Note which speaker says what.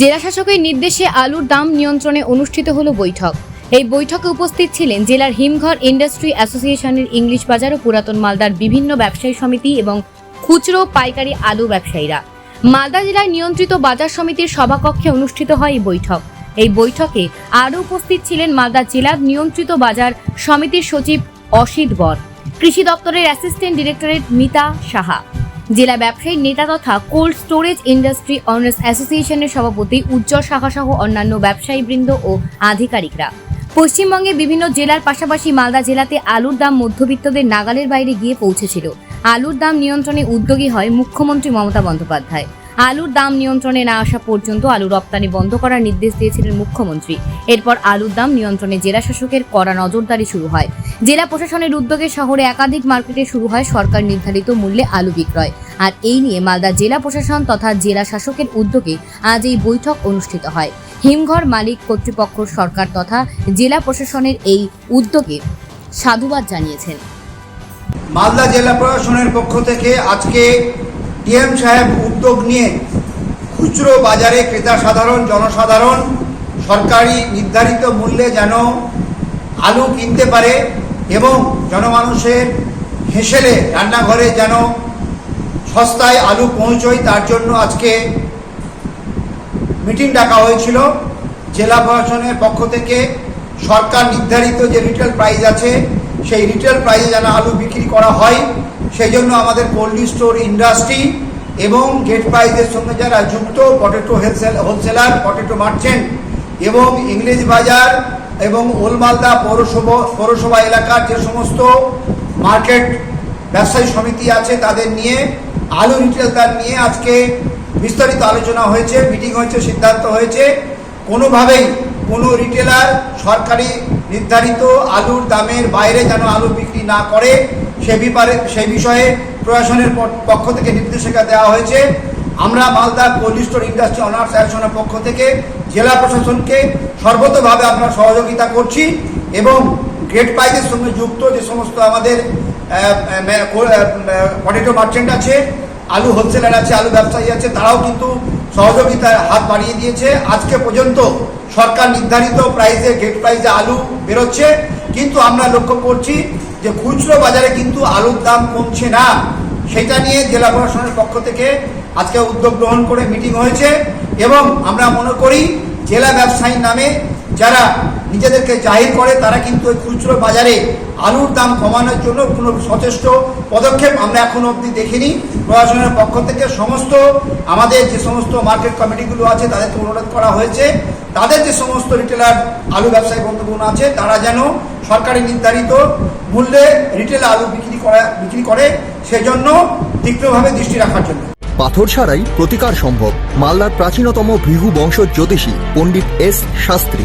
Speaker 1: জেলা শাসকের নির্দেশে আলুর দাম নিয়ন্ত্রণে অনুষ্ঠিত হলো বৈঠক। এই বৈঠকে উপস্থিত ছিলেন জেলার হিমঘর ইন্ডাস্ট্রি অ্যাসোসিয়েশনের ইংলিশ বাজার ও পুরাতন মালদার বিভিন্ন ব্যবসায়ী সমিতি এবং খুচরো পাইকারি আলু ব্যবসায়ীরা। মালদা জেলায় নিয়ন্ত্রিত বাজার সমিতির সভাকক্ষে অনুষ্ঠিত হয় এই বৈঠক। এই বৈঠকে আরও উপস্থিত ছিলেন মালদা জেলার নিয়ন্ত্রিত বাজার সমিতির সচিব অসিত বর, কৃষি দপ্তরের অ্যাসিস্ট্যান্ট ডিরেক্টরেট মিতা সাহা। জেলা ব্যবসায়ী নেতা তথা কোল্ড স্টোরেজ ইন্ডাস্ট্রি অনার্স অ্যাসোসিয়েশনের সভাপতি উজ্জ্বল শাখা সহ অন্যান্য ব্যবসায়ীবৃন্দ ও আধিকারিকরা। পশ্চিমবঙ্গে বিভিন্ন জেলার পাশাপাশি মালদা জেলাতে আলুর দাম মধ্যবিত্তদের নাগালের বাইরে গিয়ে পৌঁছেছিল। আলুর দাম নিয়ন্ত্রণে উদ্যোগী হয় মুখ্যমন্ত্রী মমতা বন্দ্যোপাধ্যায়। আলুর দাম নিয়ন্ত্রণে না আসা পর্যন্ত আলু রপ্তানি বন্ধ করার নির্দেশ দিয়েছিলেন মুখ্যমন্ত্রী। এরপর আলুর দাম নিয়ন্ত্রণে জেলা শাসকের কড়া নজরদারি শুরু হয়। জেলা প্রশাসনের উদ্যোগে শহরে একাধিক মার্কেটে শুরু হয় সরকার নির্ধারিত মূল্যে আলু বিক্রয়। আর এই নিয়ে মালদা জেলা প্রশাসন তথা জেলা শাসকের উদ্যোগে আজ এই বৈঠক অনুষ্ঠিত হয়। হিমঘর মালিক কর্তৃপক্ষ সরকার তথা জেলা প্রশাসনের এই উদ্যোগে সাধুবাদ জানিয়েছেন।
Speaker 2: মালদা জেলা প্রশাসনের পক্ষ থেকে আজকে ডিএম সাহেব উদ্যোগ নিয়ে খুচরো বাজারে ক্রেতা সাধারণ জনসাধারণ সরকারি নির্ধারিত মূল্যে যেন আলু কিনতে পারে এবং জনমানুষের হেসেলে রান্নাঘরে যেন সস্তায় আলু পৌঁছয়, তার জন্য আজকে মিটিং ডাকা হয়েছিল। জেলা প্রশাসনের পক্ষ থেকে সরকার নির্ধারিত যে রিটেল প্রাইস আছে, সেই রিটেল প্রাইসে যেন আলু বিক্রি করা হয়। সেই জন্য আমাদের কোল্ড স্টোর ইন্ডাস্ট্রি এবং গেট প্রাইসের সঙ্গে যারা যুক্ত potato wholesale wholesaler potato merchant এবং ইংরেজ বাজার এবং ওলমালদা পৌরসভা পৌরসভা এলাকার যে সমস্ত মার্কেট ব্যবসায়ী সমিতি আছে তাদের নিয়ে, আলু রিটেলদার নিয়ে আজকে বিস্তারিত আলোচনা হয়েছে মিটিং হয়েছে, সিদ্ধান্ত হয়েছে। কোনোভাবেই কোনো রিটেলার সরকারি নির্ধারিত আলুর দামের বাইরে যেন আলু বিক্রি না করে সে ব্যাপারে সেই বিষয়ে প্রশাসনের পক্ষ থেকে নির্দেশিকা দেওয়া হয়েছে। আমরা Malda cold store industry owners অ্যাসোসিয়েশনের পক্ষ থেকে জেলা প্রশাসনকে সর্বতভাবে আমরা সহযোগিতা করছি এবং গ্রেড প্রাইজের সঙ্গে যুক্ত যে সমস্ত আমাদের পটেটো মার্চেন্ট আছে, আলু হোলসেলার আছে, আলু ব্যবসায়ী আছে, তারাও কিন্তু সহযোগিতার হাত বাড়িয়ে দিয়েছে। আজকে পর্যন্ত সরকার নির্ধারিত প্রাইসে গেট প্রাইসে আলু বেরোচ্ছে। কিন্তু আমরা লক্ষ্য করছি যে খুচরো বাজারে কিন্তু আলুর দাম কমছে না, সেটা নিয়ে জেলা প্রশাসনের পক্ষ থেকে আজকে উদ্যোগ গ্রহণ করে মিটিং হয়েছে এবং আমরা মনে করি জেলা ব্যবসায়ীর নামে যারা নিজেদেরকে জাহির করে, তারা কিন্তু ওই খুচরো বাজারে আলুর দাম কমানোর জন্য কোনো সচেষ্ট পদক্ষেপ আমরা এখনও অবধি দেখিনি। প্রশাসনের পক্ষ থেকে সমস্ত আমাদের যে সমস্ত মার্কেট কমিটিগুলো আছে, তাদেরকে অনুরোধ করা হয়েছে। তাদের যে সমস্ত রিটেলার আলু ব্যবসায়ী বন্ধুগণ আছে, তারা যেন সরকারি নির্ধারিত মূল্যে রিটেল আলু বিক্রি করা, বিক্রি করে সেজন্য তীব্রভাবে দৃষ্টি রাখার জন্য।
Speaker 3: পাথর ছাড়াই প্রতিকার সম্ভব। মালদার প্রাচীনতম ভৃগু বংশ জ্যোতিষী পণ্ডিত এস শাস্ত্রী।